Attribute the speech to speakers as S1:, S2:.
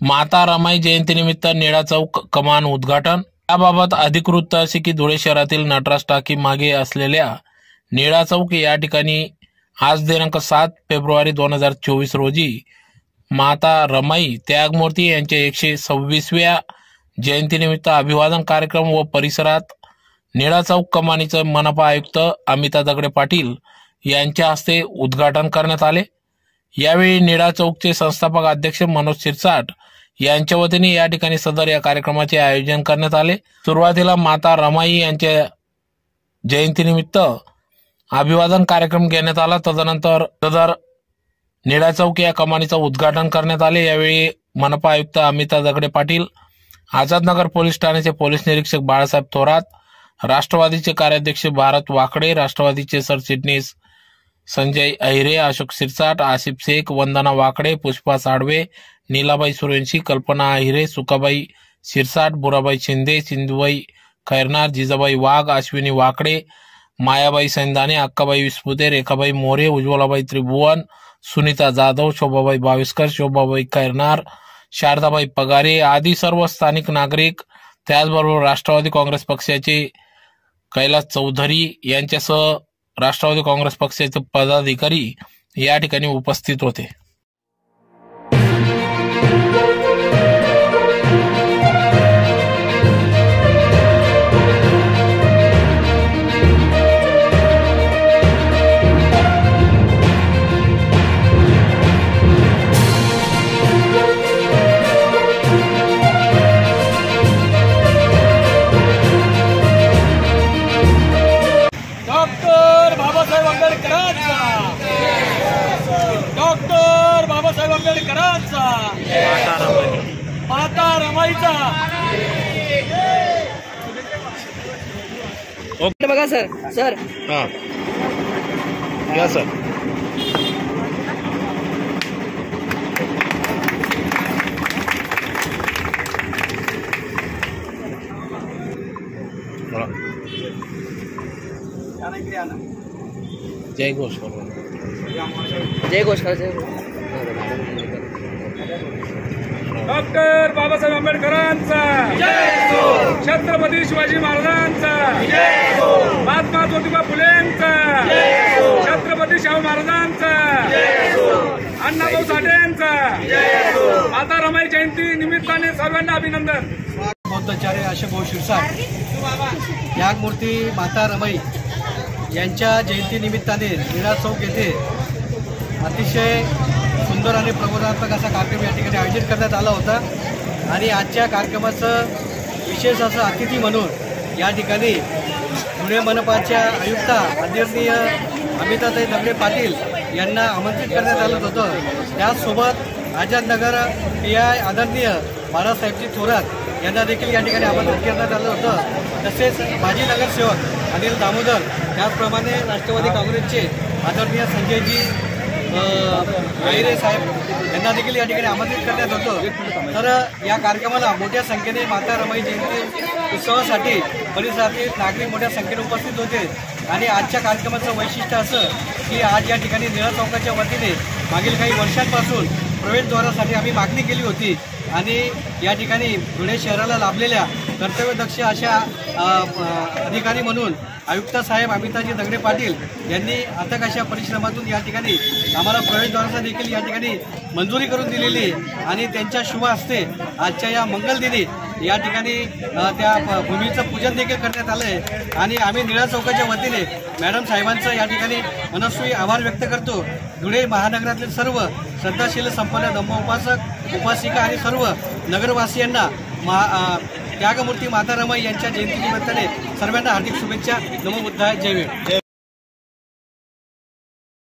S1: माता रमाई जयंतीनिमित्त निळा चौक कमान उद्घाटन. याबाबत अधिकृत असे की धुळे शहरातील नटराज टाकी मागे असलेल्या निळा चौक या ठिकाणी आज दिनांक सात फेब्रुवारी दोन हजार चोवीस रोजी माता रमाई त्यागमूर्ती यांच्या एकशे सव्वीसव्या जयंतीनिमित्त अभिवादन कार्यक्रम व परिसरात निळा चौक कमानीचे मनपा आयुक्त अमिता दगडे पाटील यांच्या हस्ते उद्घाटन करण्यात आले. यावेळी निळा चौकचे संस्थापक अध्यक्ष मनोज शिरसाट यांच्या वतीने या ठिकाणी सदर या कार्यक्रमाचे आयोजन करण्यात आले. सुरुवातीला माता रमाई यांच्या जयंतीनिमित्त अभिवादन कार्यक्रम घेण्यात आला. तदनंतर सदर निळा चौक या कमानीचं उद्घाटन करण्यात आले. यावेळी मनपा आयुक्त अमिता दगडे पाटील आझादनगर पोलीस ठाण्याचे पोलीस निरीक्षक बाळासाहेब थोरात राष्ट्रवादीचे कार्याध्यक्ष भारत वाकडे राष्ट्रवादीचे सरचिटणीस संजय अहिरे अशोक सिरसाट आसिफ शेख वंदना वाकडे पुष्पा साडवे नीलाबाई सुरेंशी कल्पना अहिरे सुकाबाई शिरसाट बुराबाई शिंदे सिंधुबाई खैरनार जिजाबाई वाघ अश्विनी वाकडे मायाबाई सैंदाने अक्काबाई विस्पुते रेखाबाई मोरे उज्ज्वलाबाई त्रिभुवन सुनीता जाधव शोभाबाई बाविस्कर शोभाबाई खैरनार शारदाबाई पगारे आदी सर्व स्थानिक नागरिक त्याचबरोबर राष्ट्रवादी काँग्रेस पक्षाचे कैलास चौधरी यांच्यासह राष्ट्रवादी काँग्रेस पक्षाचे पदाधिकारी या ठिकाणी उपस्थित होते.
S2: आंबेडकरांचा माता रमाईचा.
S3: बघा सर सर.
S1: हा. या सर. जय घोष
S3: जय घोष करा जय घोष.
S2: डॉक्टर बाबासाहेब आंबेडकरांचा. छत्रपती शिवाजी महाराजांचा. महात्मा ज्योतिबा फुलेंचा. छत्रपती शाहू महाराजांचा. अण्णाभाऊ साठेंचा. माता रमाई जयंती निमित्ताने सर्वांना अभिनंदन.
S4: बौद्धाचार्य अशोक भाऊ शिरसाट यागमूर्ती माता रमाई यांच्या जयंतीनिमित्ताने निळा चौक येथे अतिशय सुंदर आणि प्रबोधात्मक असा कार्यक्रम या ठिकाणी आयोजित करण्यात आला होता. आणि आजच्या कार्यक्रमाचं विशेष असं अतिथी म्हणून या ठिकाणी पुणे मनपाच्या आयुक्ता आदरणीय अमिताताई दगडे पाटील यांना आमंत्रित करण्यात आलं होतं. त्याचसोबत आझादनगर पी आय आदरणीय बाळासाहेबजी थोरात यांना देखील या ठिकाणी आमंत्रित करण्यात आलं होतं. तसेच माजी नगरसेवक अनिल दामोदर त्याचप्रमाणे राष्ट्रवादी काँग्रेसचे आदरणीय संजयजी गैरे साहेब. यांना देखील या ठिकाणी आमंत्रित करण्यात होतं. तर या कार्यक्रमाला मोठ्या संख्येने माता रमाई जयंती उत्सवासाठी परिसरातील नागरिक मोठ्या संख्येने उपस्थित होते. आणि आजच्या कार्यक्रमाचं वैशिष्ट्य असं की आज या ठिकाणी निळा चौकाच्या वतीने मागील काही वर्षांपासून प्रवेशद्वारासाठी आम्ही मागणी केली होती. आणि या ठिकाणी धुळे शहराला लाभलेल्या कर्तव्यदक्ष अशा अधिकारी म्हणून आयुक्त साहेब अमिताजी दगडे पाटील यांनी अथक अशा परिश्रमातून या ठिकाणी आम्हाला प्रवेशद्वाराचा देखील या ठिकाणी मंजुरी करून दिलेली आणि त्यांच्या शुभ हस्ते आजच्या या मंगलदिनी या ठिकाणी त्या भूमीचं पूजन देखील करण्यात आलं आहे. आणि आम्ही निळा चौकाच्या वतीने मॅडम साहेबांचं या ठिकाणी मनस्वी आभार व्यक्त करतो. धुळे महानगरातील सर्व श्रद्धाशील संपन्न धम्मोपासक उपासिका आणि सर्व नगरवासियांना महा त्यागमूर्ती माता रमाई यांच्या जयंतीनिमित्ताने सर्वांना हार्दिक शुभेच्छा. नमो बुद्धाय. जय